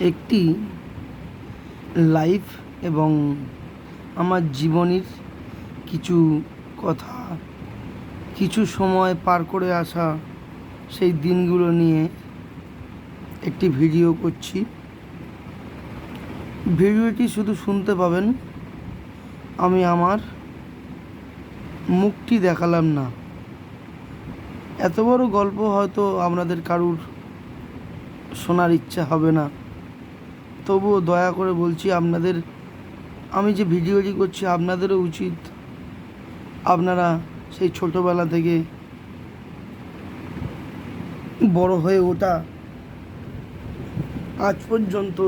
একটি লাইফ এবং আমার জীবনের কিছু কথা, কিছু সময় পার করে আসা সেই দিনগুলো নিয়ে একটি ভিডিও করছি। ভিডিওটি শুধু শুনতে পাবেন। আমি আমার মুখটি দেখালাম না। এত বড় গল্প হয়তো আপনাদের কারুর শোনার ইচ্ছা হবে না। তবুও দয়া করে বলছি আপনাদের, আমি যে ভিডিওটি করছি আপনাদেরও উচিত। আপনারা সেই ছোটোবেলা থেকে বড় হয়ে ওঠা। আজ পর্যন্ত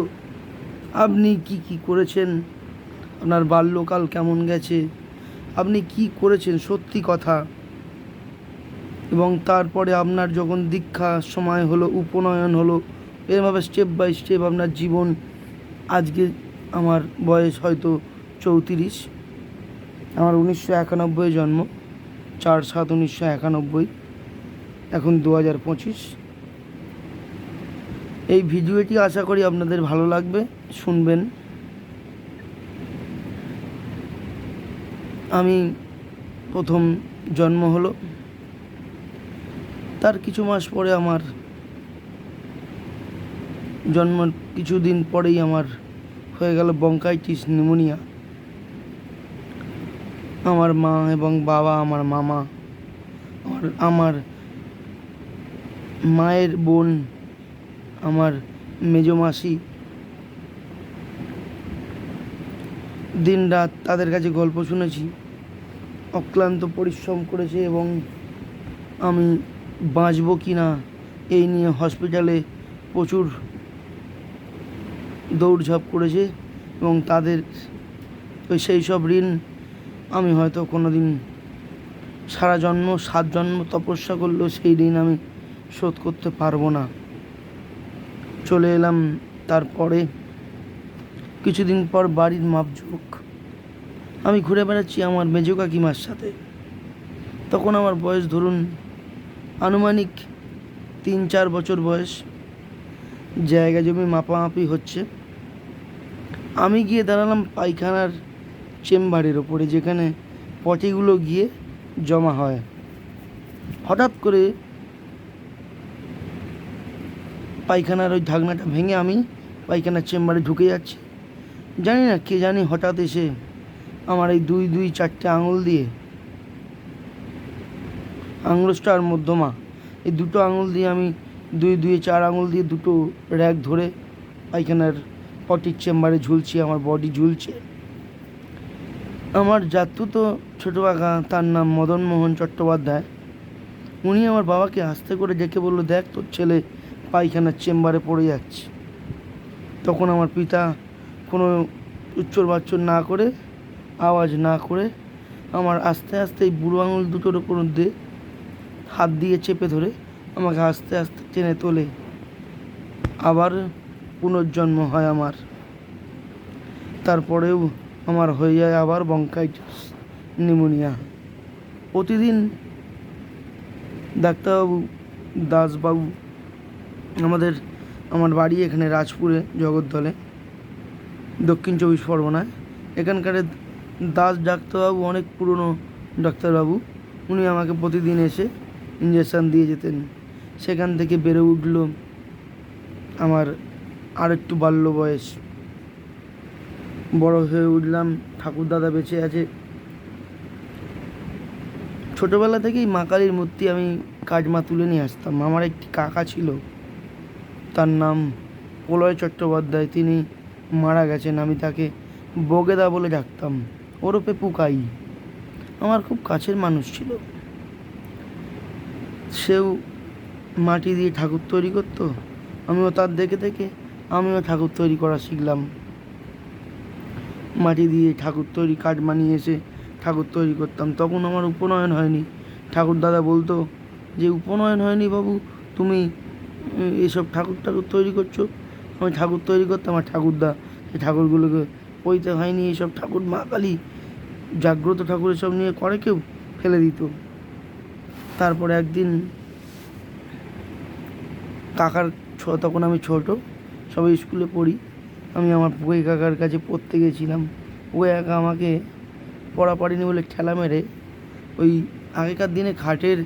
আপনি কি কি করেছেন? আপনার বাল্যকাল কেমন গেছে? আপনি কি করেছেন? সত্যি কথা। এবং তারপরে আপনার যখন দীক্ষা সময় হলো, উপনয়ন হলো, এভাবে স্টেপ বাই স্টেপ আপনার জীবন আজকে আমার বয়স হয়তো চৌত্রিশ। আমার উনিশশো একানব্বই জন্ম, চার সাত উনিশশো একানব্বই। এখন দু হাজার পঁচিশ। এই ভিডিওটি আশা করি আপনাদের ভালো লাগবে, শুনবেন। আমি প্রথম জন্ম হলো। তার কিছু মাস পরে আমার জন্ম কিছুদিন পরেই আমার হয়ে গেল বঙ্কাইটিস নিউমোনিয়া আমার মা এবং বাবা, আমার মামা, আমার আমার মায়ের বোন, আমার মেজো মাসি। দিন রাত তাদের কাছে গল্প শুনেছি, অক্লান্ত পরিশ্রম করেছে এবং আমি বাঁচবো কি না এই নিয়ে হসপিটালে প্রচুর দৌড়ঝাঁপ করেছে এবং তাদের ওই সেই সব ঋণ আমি হয়তো কোনো দিন সারা জন্ম, সাত জন্ম তপস্যা করলেও সেই ঋণ আমি শোধ করতে পারব না। চলে এলাম তারপরে কিছুদিন পর বাড়ির মাপঝোঁক। আমি ঘুরে বেড়াচ্ছি আমার মেজো কাকিমার সাথে। তখন আমার বয়স ধরুন আনুমানিক তিন চার বছর বয়স। জায়গা জমি মাপামাপি হচ্ছে। আমি গিয়ে দাঁড়ালাম পায়খানার চেম্বারের ওপরে, যেখানে পটিগুলো গিয়ে জমা হয়। হঠাৎ করে পায়খানার ওই ঢাকনাটা ভেঙে আমি পায়খানার চেম্বারে ঢুকে যাচ্ছি। জানি না কে জানি হঠাৎ এসে আমার এই দুই দুই চারটে আঙুল দিয়ে আঙুলটা আর মধ্যমা, এই দুটো আঙুল দিয়ে আমি দুই দুই চার আঙুল দিয়ে দুটো র্যাক ধরে পায়খানার পটির চেম্বারে ঝুলছি, আমার বডি ঝুলছে। আমার জাতু তো ছোটো কাকা তার নাম মদন মোহন চট্টোপাধ্যায়। উনি আমার বাবাকে আস্তে করে ডেকে বলল, দেখ, তোর ছেলে পায়খানার চেম্বারে পড়ে যাচ্ছে। তখন আমার পিতা কোনো উচ্চর বাচ্চর না করে, আওয়াজ না করে আমার আস্তে আস্তে এই বুড়ো আঙুল দুটোর ওপর দিয়ে হাত দিয়ে চেপে ধরে আমাকে আস্তে আস্তে টেনে তোলে। আবার পুনর্জন্ম হয় আমার। তারপরেও আমার হয়ে যায় আবার বঙ্কাইটিস নিউমোনিয়া প্রতিদিন ডাক্তারবাবু, দাসবাবু আমাদের, আমার বাড়ি এখানে রাজপুরে জগদ্দলে, দক্ষিণ চব্বিশ পরগনায়। এখানকার দাস ডাক্তারবাবু, অনেক পুরনো ডাক্তারবাবু, উনি আমাকে প্রতিদিন এসে ইঞ্জেকশান দিয়ে যেতেন। সেখান থেকে বেড়ে উঠল আমার আর একটু বাল্য বয়স। বড় হয়ে উঠলাম ঠাকুরদাদা বেঁচে আছে। ছোটোবেলা থেকেই মা কালীর মূর্তি আমি কাজমা তুলে নিয়ে আসতাম। আমার একটি কাকা ছিল, তার নাম প্রলয় চট্টোপাধ্যায়। তিনি মারা গেছেন, আমি তাকে বগেদা বলে ডাকতাম। ওরফে পুকাই। আমার খুব কাছের মানুষ ছিল। সেও মাটি দিয়ে ঠাকুর তৈরি করতো। আমিও তার দেখে দেখে আমিও ঠাকুর তৈরি করা শিখলাম। মাটি দিয়ে ঠাকুর তৈরি কাঠ বানিয়ে এসে ঠাকুর তৈরি করতাম। তখন আমার উপনয়ন হয়নি। ঠাকুর দাদা বলতো, যে উপনয়ন হয়নি বাবু, তুমি এসব ঠাকুর ঠাকুর তৈরি করছ? আমি ঠাকুর তৈরি করতাম আর ঠাকুরদা সেই ঠাকুরগুলোকে পইতে হয়নি। এইসব ঠাকুর মা কালী জাগ্রত ঠাকুর এসব নিয়ে করে কেউ? ফেলে দিত। তারপরে একদিন কাকার তখন আমি ছোট সবাই স্কুলে পড়ি। আমি আমার পুকুই কাকার কাছে পড়তে গেছিলাম। পুকুই কাকা আমাকে পড়া পারিনি বলে ঠেলা মেরে ওই আগেকার দিনে খাটের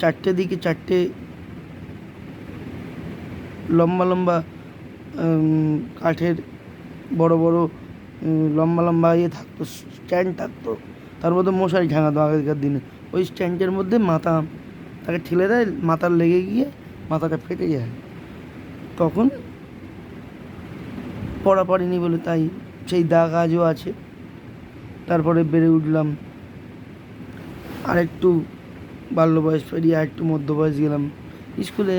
চারটে দিকে চারটে লম্বা লম্বা কাঠের বড় বড় লম্বা লম্বা ইয়ে থাকতো, স্ট্যান্ড থাকতো। তার মধ্যে মশারি ঝাঙাতো আগেকার দিনে। ওই স্ট্যান্ডের মধ্যে মাথা, তাকে ঠেলে দেয়, মাথার লেগে গিয়ে মাথাটা ফেটে যায়। তখন পড়া পারিনি বলে তাই সেই দাগ আজও আছে। তারপরে বেড়ে উঠলাম। আরেকটু বাল্য বয়স পেরিয়ে আরেকটু মধ্য বয়স গেলাম। স্কুলে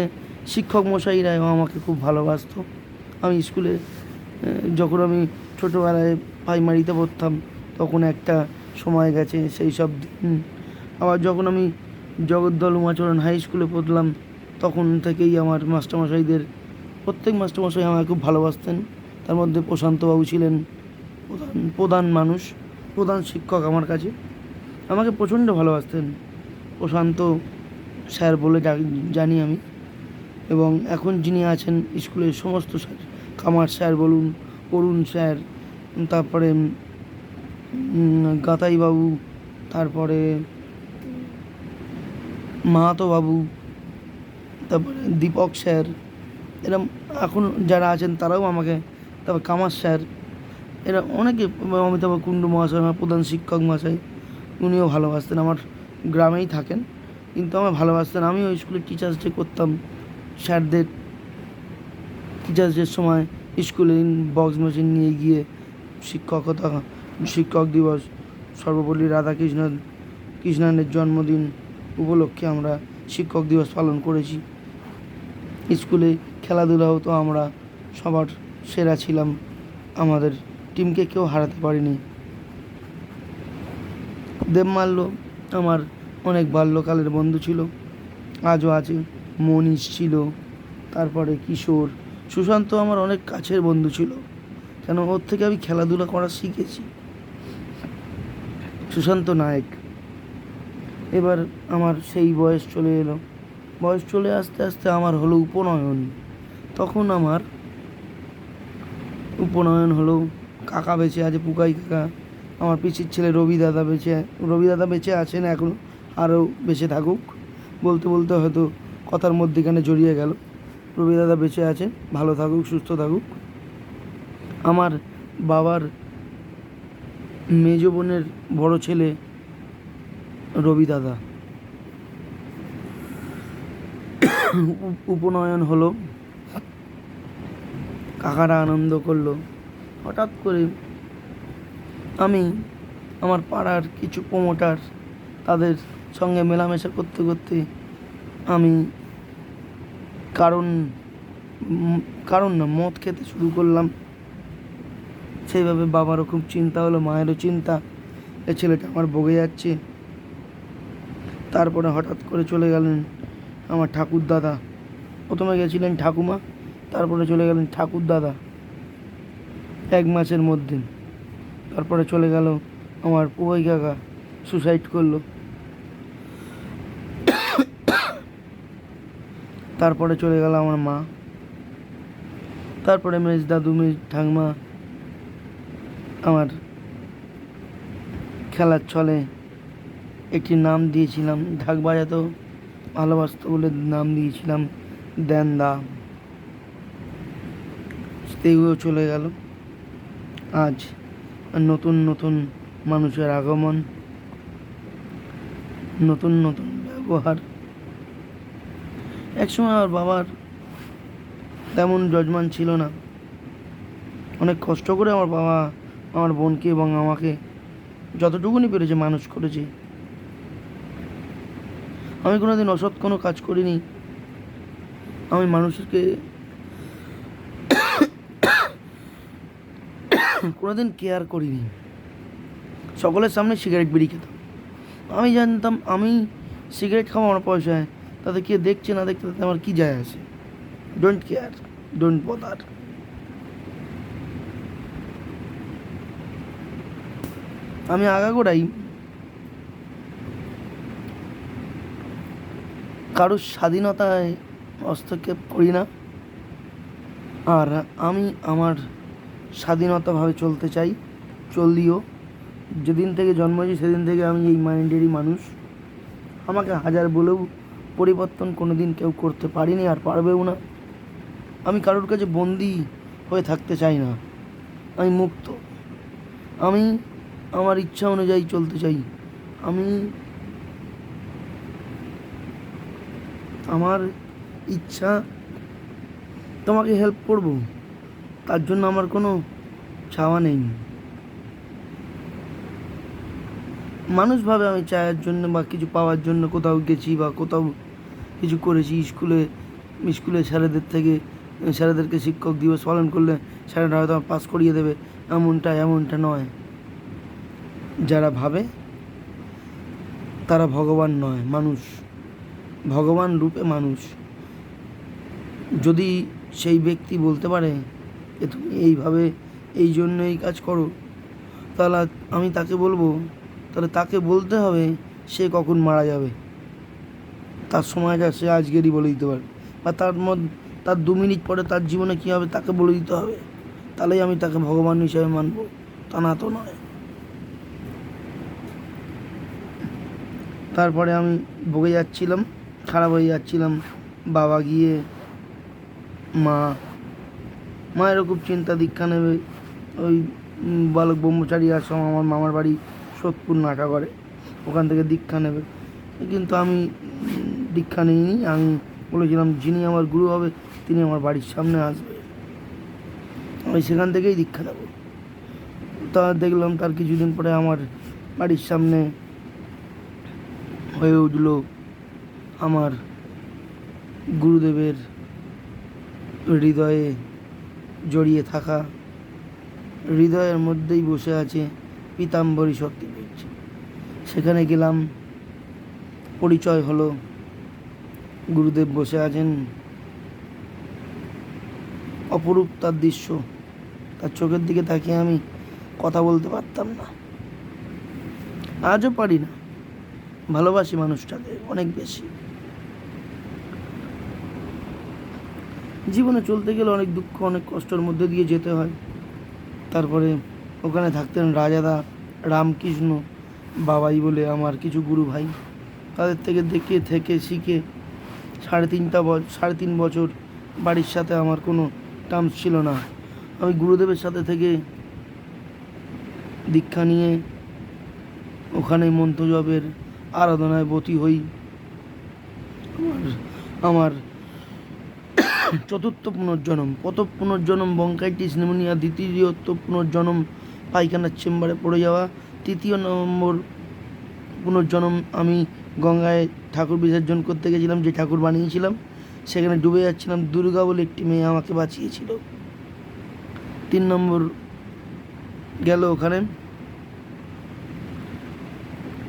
শিক্ষক মশাইরাও আমাকে খুব ভালোবাসতো। আমি স্কুলে যখন আমি ছোটোবেলায় প্রাইমারিতে পড়তাম, তখন একটা সময় গেছে সেই সব দিন আবার যখন আমি জগদ্দল উমাচরণ হাই স্কুলে পড়লাম, তখন থেকেই আমার মাস্টারমশাইদের, প্রত্যেক মাস্টারমশাই আমাকে খুব ভালোবাসতেন। তার মধ্যে প্রশান্তবাবু ছিলেন প্রধান প্রধান মানুষ, প্রধান শিক্ষক আমার কাছে। আমাকে প্রচণ্ড ভালোবাসতেন। প্রশান্ত স্যার বলে জানি আমি। এবং এখন যিনি আছেন স্কুলের সমস্ত স্যার, কামার স্যার বলুন অরুণ স্যার, তারপরে গাতাইবাবু, তারপরে মাহাতো বাবু তারপরে দীপক স্যার, এরম এখন যারা আছেন তারাও আমাকে তারপর কামার স্যার, এরা অনেকে অমিতাভ কুণ্ডু মহাশয়, আমার প্রধান শিক্ষক মহাশয়, উনিও ভালোবাসতেন, আমার গ্রামেই থাকেন, কিন্তু আমার ভালোবাসতেন। আমিও স্কুলে টিচার্স ডে করতাম, স্যারদের টিচার্স ডের সময় স্কুলে বক্স মেশিন নিয়ে গিয়ে শিক্ষকতা শিক্ষক দিবস, সর্বপল্লী রাধাকৃষ্ণ কৃষ্ণানের জন্মদিন উপলক্ষে আমরা শিক্ষক দিবস পালন করেছি। স্কুলে খেলাধুলা হতো, আমরা সবার সেরা ছিলাম। আমাদের টিমকে কেউ হারাতে পারিনি। দেবমাল্য আমার অনেক বাল্যকালের বন্ধু ছিল। আজও আছে। মনীষ ছিল। তারপরে কিশোর। সুশান্ত আমার অনেক কাছের বন্ধু ছিল। কেন? ওর থেকে আমি খেলাধুলা করা শিখেছি। সুশান্ত নায়ক। এবার আমার সেই বয়স চলে এলো। বয়স চলে আসতে আসতে আমার হলো উপনয়ন। তখন আমার উপনয়ন হলো, কাকা বেঁচে আছে, পুকাই কাকা। আমার পিসির ছেলে রবি দাদা বেঁচে রবি দাদা বেঁচে আছেন এখন আরও বেঁচে থাকুক। বলতে বলতে হয়তো কথার মধ্যেখানে জড়িয়ে গেল। রবি দাদা বেঁচে আছেন, ভালো থাকুক, সুস্থ থাকুক। আমার বাবার মেজ বোনের বড় ছেলে রবি দাদা। উপনয়ন হলো কাকারা আনন্দ করল। হঠাৎ করে আমি আমার পাড়ার কিছু প্রমোটার তাদের সঙ্গে মেলামেশা করতে করতে আমি কারণ কারণ না, মদ খেতে শুরু করলাম। সেইভাবে বাবারও খুব চিন্তা হলো, মায়েরও চিন্তা, এ ছেলেটা আমার বগে যাচ্ছে। তারপরে হঠাৎ করে চলে গেলেন আমার ঠাকুর দাদা প্রথমে গেছিলেন ঠাকুমা তারপরে চলে গেলেন ঠাকুর দাদা এক মাসের মধ্যে। তারপরে চলে গেল আমার পুবই কাকা সুসাইড করল। তারপরে চলে গেল আমার মা। তারপরে মেজ দাদু, মেজ ঠাকমা আমার খেলার ছলে একটি নাম দিয়েছিলাম, ঢাক বাজাতেও ভালোবাসতো বলে নাম দিয়েছিলাম, দেনদা। সেগুলো চলে গেল। আজ নতুন নতুন মানুষের আগমন, নতুন নতুন ব্যবহার। একসময় আমার বাবার তেমন যজমান ছিল না। অনেক কষ্ট করে আমার বাবা আমার বোনকে এবং আমাকে যতটুকুনি পেরেছে মানুষ করেছে। আমি কোনোদিন অসৎ কোনো কাজ করিনি। আমি মানুষকে কোনোদিন কেয়ার করিনি। সকলের সামনে সিগারেট বিড়ি খেতাম। আমি জানতাম আমি সিগারেট খাওয়া আমার পয়সায়, তাতে কে দেখছে না দেখতে তাতে আমার কী যায় আসে ডোন্ট কেয়ার ডোন্ট বদার আমি আগাগোড়াই কারোর স্বাধীনতায় হস্তক্ষেপ করি না। আর আমি আমার স্বাধীনতাভাবে চলতে চাই চলদিও যেদিন থেকে জন্ম হয়েছি, সেদিন থেকে আমি এই মাইন্ডেরই মানুষ। আমাকে হাজার বলেও পরিবর্তন কোনো দিন কেউ করতে পারিনি আর পারবেও না। আমি কারোর কাছে বন্দি হয়ে থাকতে চাই না। আমি মুক্ত। আমি আমার ইচ্ছা অনুযায়ী চলতে চাই। আমি আমার ইচ্ছা তোমাকে হেল্প করব। তার জন্য আমার কোনো চাওয়া নেই। মানুষ ভাবে আমি চায়ের জন্য বা কিছু পাওয়ার জন্য কোথাও গেছি বা কোথাও কিছু করেছি, স্কুলে স্কুলে স্যারেদের থেকে, স্যারেদেরকে শিক্ষক দিবস পালন করলে স্যারেরা হয়তো আমার পাস করিয়ে দেবে। এমনটা এমনটা নয়। যারা ভাবে, তারা ভগবান নয়, মানুষ। ভগবান রূপে মানুষ। যদি সেই ব্যক্তি বলতে পারে যে তুমি এইভাবে এই জন্য এই কাজ করো। তাহলে আমি তাকে বলব, তাহলে তাকে বলতে হবে সে কখন মারা যাবে। তার সময়টা সে আজকেরই বলে দিতে পারে বা তার মধ্যে তার দু মিনিট পরে তার জীবনে কী হবে তাকে বলে দিতে হবে। তাহলেই আমি তাকে ভগবান হিসাবে মানব, তা না তো নয়। তারপরে আমি বগে যাচ্ছিলাম, খারাপ হয়ে যাচ্ছিলাম। বাবা গিয়ে মা মায়েরও খুব চিন্তা, দীক্ষা নেবে। ওই বালক ব্রহ্মচারী আশ্রম আমার মামার বাড়ি সোদপুর নাটা করে ওখান থেকে দীক্ষা নেবে। কিন্তু আমি দীক্ষা নিইনি। আমি বলেছিলাম, যিনি আমার গুরু হবে, তিনি আমার বাড়ির সামনে আসবে। আমি সেখান থেকেই দীক্ষা নেব। তা দেখলাম, তার কিছুদিন পরে আমার বাড়ির সামনে হয়ে উঠল আমার গুরুদেবের হৃদয়ে জড়িয়ে থাকা হৃদয়ের মধ্যেই বসে আছে পীতাম্বরী শক্তিপীঠ সেখানে গেলাম, পরিচয় হলো, গুরুদেব বসে আছেন। অপরূপ তার দৃশ্য, তার চোখের দিকে তাকিয়ে আমি কথা বলতে পারতাম না। আজও পারি না। ভালোবাসি মানুষটাকে অনেক বেশি। জীবনে চলতে গেলে অনেক দুঃখ, অনেক কষ্টের মধ্যে দিয়ে যেতে হয়। তারপরে ওখানে থাকতেন রাজাদা, রামকৃষ্ণ, বাবাই বলে আমার কিছু গুরু ভাই। তাদের থেকে দেখে, থেকে শিখে সাড়ে তিনটা সাড়ে তিন বছর বাড়ির সাথে আমার কোনো টার্মস ছিল না। আমি গুরুদেবের সাথে থেকে দীক্ষা নিয়ে ওখানে মন্ত্রজপের আরাধনায় বতী হই। আমার আমার চতুর্থ পুনর্জন্ম কত পুনর্জন্ম বঙ্কাইটিস নিউমোনিয়া দ্বিতীয়ত পুনর্জন্ম পায়খানার চেম্বারে পড়ে যাওয়া, তৃতীয় নম্বর পুনর্জন্ম আমি গঙ্গায় ঠাকুর বিসর্জন করতে গেছিলাম, যে ঠাকুর বানিয়েছিলাম, সেখানে ডুবে যাচ্ছিলাম, দুর্গা বলে একটি মেয়ে আমাকে বাঁচিয়েছিল। তিন নম্বর গেল ওখানে।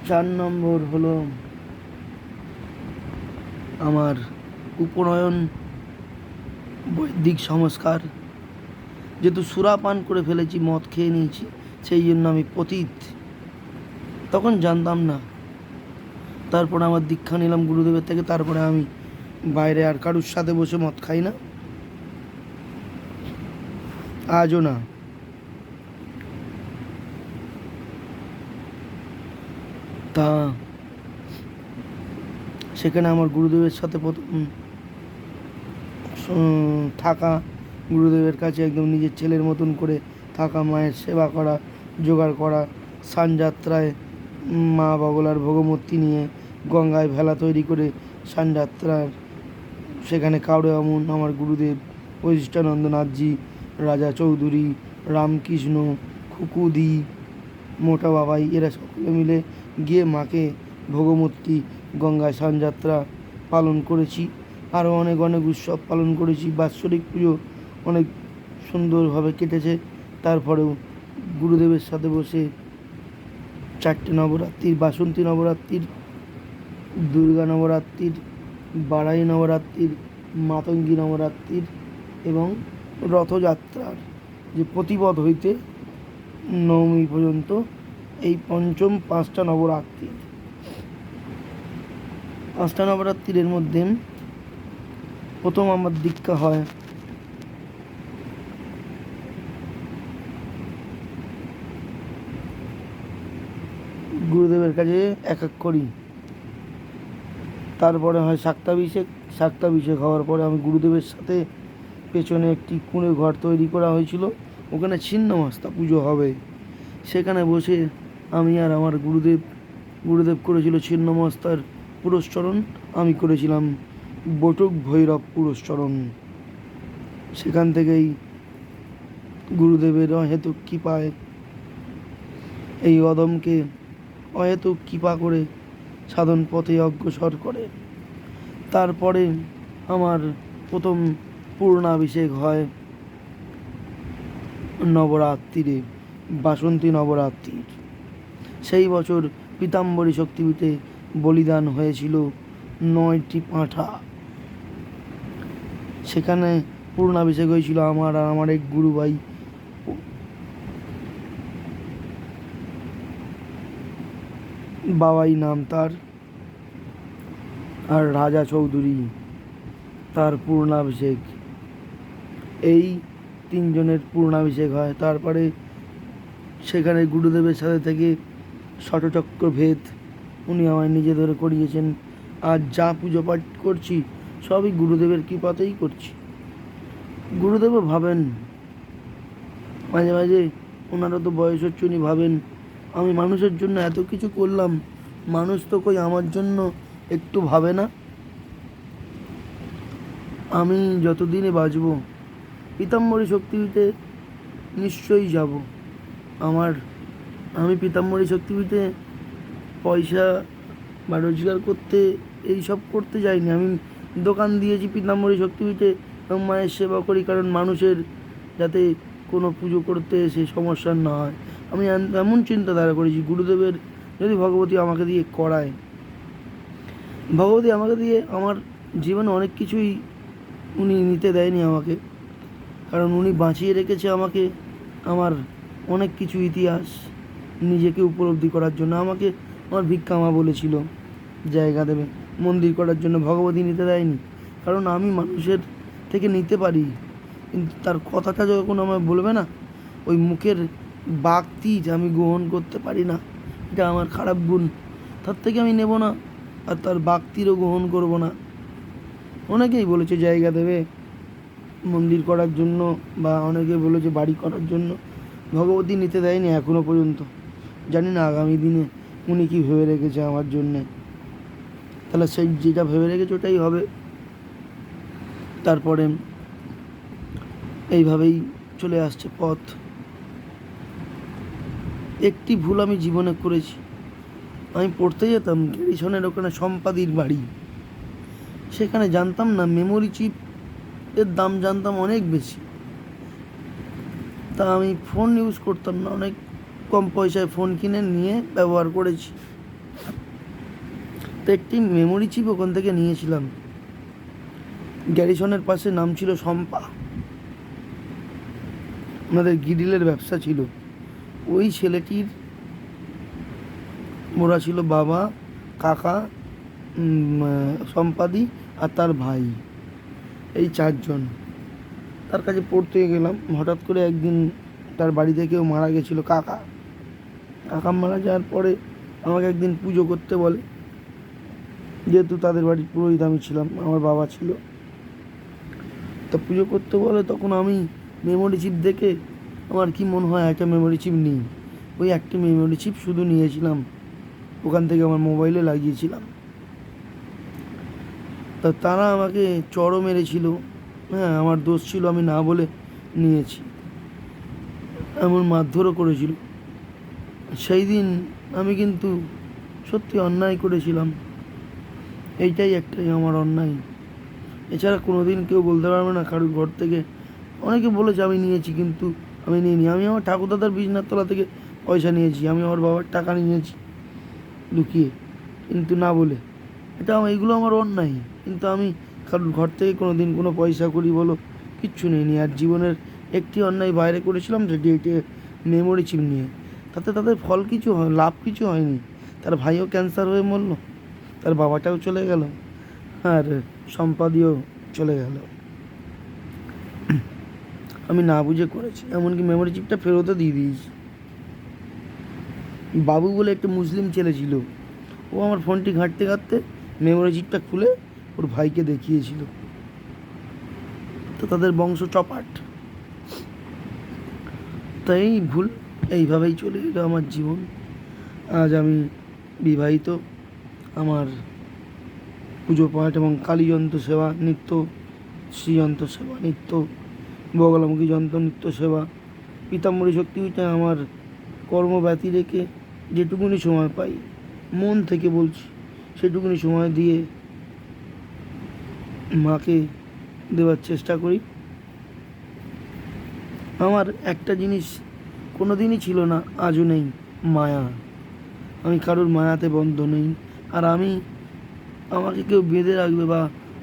চার নম্বর হলো আমার উপনয়ন বৈদিক সংস্কার। যেহেতু সুরাপান করে ফেলেছি, মদ খেয়ে নিয়েছি, সেই জন্য আমি পতীত। তখন জানতাম না। তারপরে আমার দীক্ষা নিলাম গুরুদেবের থেকে, তারপরে আমি বাইরে আর কারুর সাথে বসে মদ খাই না। আজও না। তা, সেখানে আমার গুরুদেবের সাথে প্রথম থাকা, গুরুদেবের কাছে একদম নিজের ছেলের মতন করে থাকা, মায়ের সেবা করা, জোগাড় করা, সানযাত্রায় মা বগলার ভোগমূর্তি নিয়ে গঙ্গায় ভেলা তৈরি করে সানযাত্রার সেখানে কাউরে আমন আমার গুরুদেব বৈশিষ্টানন্দনাথজি রাজা চৌধুরী, রামকৃষ্ণ, খুকুদি, মোটা বাবাই, এরা সকলে মিলে গিয়ে মাকে ভোগমূর্তি গঙ্গায় সানযাত্রা পালন করেছি। আরও অনেক অনেক উৎসব পালন করেছি। বাৎসরিক পুজো অনেক সুন্দরভাবে কেটেছে। তারপরেও গুরুদেবের সাথে বসে চারটে নবরাত্রির, বাসন্তী নবরাত্রির, দুর্গা নবরাত্রির, বাড়াই নবরাত্রির, মাতঙ্গী নবরাত্রির এবং রথযাত্রার যে প্রতিপদ হইতে নবমী পর্যন্ত এই পঞ্চম পাঁচটা নবরাত্রি পাঁচটা নবরাত্রির মধ্যে প্রথম আমার দীক্ষা হয়। গুরুদেবের কাছে এক এক করি। তারপরে হয় শাক্তাভিষেক। শাক্তাভিষেক হওয়ার পরে আমি গুরুদেবের সাথে পেছনে একটি কুঁড়ে ঘর তৈরি করা হয়েছিল। ওখানে ছিন্নমাস্তা পুজো হবে। সেখানে বসে আমি আর আমার গুরুদেব গুরুদেব করেছিল ছিন্নমাস্তার পুরস্করণ আমি করেছিলাম। বটুক ভৈরব পুরস্চরণ সেখান থেকেই গুরুদেবের অহেতুক কৃপায় এই অদমকে অহেতুক কৃপা করে সাধন পথে অগ্রসর করে। তারপরে আমার প্রথম পূর্ণাভিষেক হয় নবরাত্রিরে, বাসন্তী নবরাত্রির। সেই বছর পীতাম্বরী শক্তিপীঠে বলিদান হয়েছিল নয়টি পাঁঠা। সেখানে পূর্ণাভিষেক হয়েছিল আমার আর আমার এক গুরু ভাই বাবাই নাম তার আর রাজা চৌধুরী তার পূর্ণাভিষেক। এই তিনজনের পূর্ণাভিষেক হয়। তারপরে সেখানে গুরুদেবের সাথে থেকে ষটচক্র ভেদ উনি আমায় নিজে ধরে করিয়েছেন। আর যা পুজো পাঠ করছি সবই গুরুদেবের কৃপাতেই করছি। গুরুদেবও ভাবেন। মাঝে মাঝে ওনারা তো বয়স হচ্ছে, উনি ভাবেন, আমি মানুষের জন্য এত কিছু করলাম, মানুষ তো কই আমার জন্য একটু ভাবে না? আমি যতদিনে বাঁচব, পীতাম্বরী শক্তিপীঠে নিশ্চয়ই যাব। আমার, আমি পীতাম্বরী শক্তিপীঠে পয়সা বা রোজগার করতে এই সব করতে যাইনি। আমি দোকান দিয়েছি, পীতাম্বরী শক্তিপীঠে, এবং মায়ের সেবা করি, কারণ মানুষের যাতে কোনো পুজো করতে এসে সমস্যা না হয়। আমি এম- এমন চিন্তাধারা করেছি, গুরুদেবের যদি ভগবতী আমাকে দিয়ে করায়। ভগবতী আমাকে দিয়ে আমার জীবনে অনেক কিছুই উনি নিতে দেয়নি আমাকে, কারণ উনি বাঁচিয়ে রেখেছে আমাকে, আমার অনেক কিছু ইতিহাস, নিজেকে উপলব্ধি করার জন্য। আমাকে আমার ভিক্ষা মা বলেছিল, জায়গা দেবে। মন্দির করার জন্য ভগবতী নিতে দেয়নি। কারণ আমি মানুষের থেকে নিতে পারি। কিন্তু তার কথাটা যখন আমায় বলবে না, ওই মুখের বাক্তি যে আমি গ্রহণ করতে পারি না, এটা আমার খারাপ গুণ। তার থেকে আমি নেব না, আর তার বাক্তিরও গ্রহণ করব না। অনেকেই বলেছে জায়গা দেবে মন্দির করার জন্য, বা অনেকে বলেছে বাড়ি করার জন্য। ভগবতী নিতে দেয়নি এখনও পর্যন্ত। জানি না আগামী দিনে উনি কী ভেবে রেখেছে আমার জন্যে। তাহলে সেই যেটা ভেবে রেখেছে ওটাই হবে। তারপরে এইভাবেই চলে আসছে পথ। একটি ভুল আমি জীবনে করেছি। আমি পড়তে যেতাম গ্যারিসনের ওখানে সম্পাদির বাড়ি। সেখানে জানতাম না মেমোরি চিপ এর দাম জানতাম অনেক বেশি। তা আমি ফোন ইউজ করতাম না, অনেক কম পয়সায় ফোন কিনে নিয়ে ব্যবহার করেছি। একটি মেমোরি চিপ ওখান থেকে নিয়েছিলাম। গ্যারিসনের পাশে নাম ছিল শম্পা। ওনাদের গিডিলের ব্যবসা ছিল। ওই ছেলেটির ওরা ছিল বাবা, কাকা সম্পাদি আর তার ভাই। এই চারজন। তার কাছে পড়তে গেলাম। হঠাৎ করে একদিন তার বাড়িতে কেউ মারা গেছিল, কাকা। কাকা মারা যাওয়ার পরে আমাকে একদিন পুজো করতে বলে। যেহেতু তাদের বাড়ির পুরোহিত আমি ছিলাম, আমার বাবা ছিল। তো পুজো করতে বলে তখন আমি মেমোরি চিপ দেখে আমার কি মনে হয় একটা মেমোরি চিপ নিই। ওই একটা মেমোরি চিপ শুধু নিয়েছিলাম। ওখান থেকে আমার মোবাইলে লাগিয়েছিলাম। তা তারা আমাকে চড়ও মেরেছিল। হ্যাঁ আমার দোষ ছিল আমি না বলে নিয়েছি। এমন মারধরও করেছিল। সেই দিন আমি কিন্তু সত্যি অন্যায় করেছিলাম। এইটাই একটাই আমার অন্যায়। এছাড়া কোনো দিন কেউ বলতে পারবে না কারুর ঘর থেকে। অনেকে বলেছে আমি নিয়েছি কিন্তু আমি নিইনি। আমি আমার ঠাকুরদাদার তলা থেকে পয়সা নিয়েছি, আমি আমার বাবার টাকা নিয়েছি লুকিয়ে। কিন্তু না বলে। এটা আমার এগুলো আমার অন্যায়। কিন্তু আমি কারোর ঘর থেকে কোনো দিন কোনো পয়সা করি বলো কিচ্ছু নেইনি। আর জীবনের একটি অন্যায় বাইরে করেছিলাম সেটি এটি মেমোরি চিপ নিয়ে তাতে তাদের ফল কিছু হয়, লাভ কিছু হয়নি। তার ভাইও ক্যান্সার হয়ে মরলো। তার বাবাটাও চলে গেল আর সম্পাদীয় চলে গেল। আমি না বুঝে করেছি, এমনকি মেমোরি চিপটা ফেরতও দিয়ে দিয়েছি। বাবু বলে একটা মুসলিম ছেলে ছিল, ও আমার ফোনটি ঘাঁটতে ঘাঁটতে মেমোরি চিপটা খুলে ওর ভাইকে দেখিয়েছিল। তো তাদের বংশ চপাট। তাই ভুল, এইভাবেই চলে গেল আমার জীবন। আজ আমি বিবাহিত। আমার পুজো পাঠ এবং কালীযন্ত্র সেবা, নিত্য শ্রীযন্ত্র সেবা, নিত্য বগলামুখী যন্ত্র নিত্য সেবা, পিতাম্বরী শক্তিপীঠে আমার কর্ম কর্মব্যতি রেখে যেটুকুনি সময় পাই, মন থেকে বলছি, সেটুকুনি সময় দিয়ে মাকে দেওয়ার চেষ্টা করি। আমার একটা জিনিস কোনো দিনই ছিল না, আজও নেই, মায়া। আমি কারোর মায়াতে বন্ধ নেই। আর আমি আমাকে কেউ বেঁধে রাখবে বা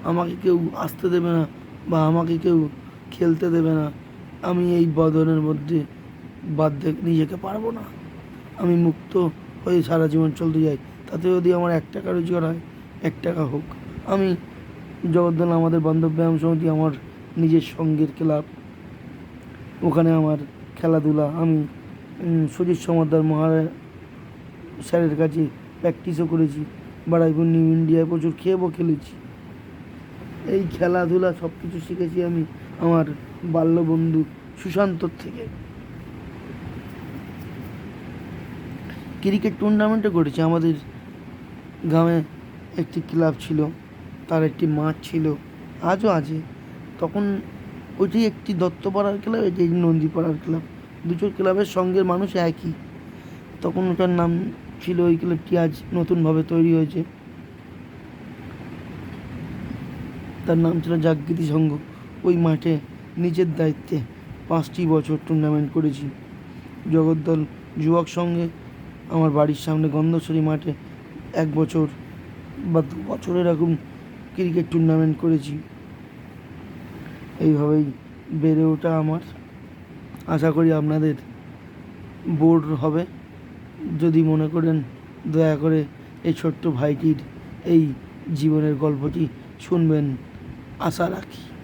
আমাকে কেউ আসতে দেবে না বা আমাকে কেউ খেলতে দেবে না, আমি এই বদনের মধ্যে বাধ্যে নিজেকে পারব না। আমি মুক্ত হয়ে সারা জীবন চলতে যাই তাতে যদি আমার এক টাকা রোজগার হয়, এক টাকা হোক। আমি জগদ্দল, আমাদের বান্ধব ব্যায়াম সমিতি, আমার নিজের সঙ্গের ক্লাব, ওখানে আমার খেলাধুলা। আমি সুজিত সমাদার মহারা স্যারের কাছে প্র্যাকটিসও করেছি বাড়াইপুর নিউ ইন্ডিয়ায় প্রচুর খেয়েও খেলেছি। এই খেলাধুলা সব কিছু শিখেছি আমি আমার বাল্যবন্ধু সুশান্তর থেকে। ক্রিকেট টুর্নামেন্টও করেছি, আমাদের গ্রামে একটি ক্লাব ছিল, তার একটি মাঠ ছিল, আজও আছে। তখন ওইটি একটি দত্তপাড়ার ক্লাব, এটি নন্দীপাড়ার ক্লাব। দুটো ক্লাবের সঙ্গের মানুষ একই। তখন ওটার নাম ছিল ওই ক্লাবটি আজ নতুনভাবে তৈরি হয়েছে? তার নাম ছিল জাগৃতি সংঘ। ওই মাঠে নিজের দায়িত্বে পাঁচটি বছর টুর্নামেন্ট করেছি। জগদ্দল যুবক সঙ্গে আমার বাড়ির সামনে গন্ধেশ্বরী মাঠে এক বছর বা দু বছর এরকম ক্রিকেট টুর্নামেন্ট করেছি। এইভাবেই বেড়ে ওঠা আমার। আশা করি আপনাদের বোর হবে। যদি মনে করেন দয়া করে এই ছোট্ট ভাইটির এই জীবনের গল্পটি শুনবেন। আশা রাখি।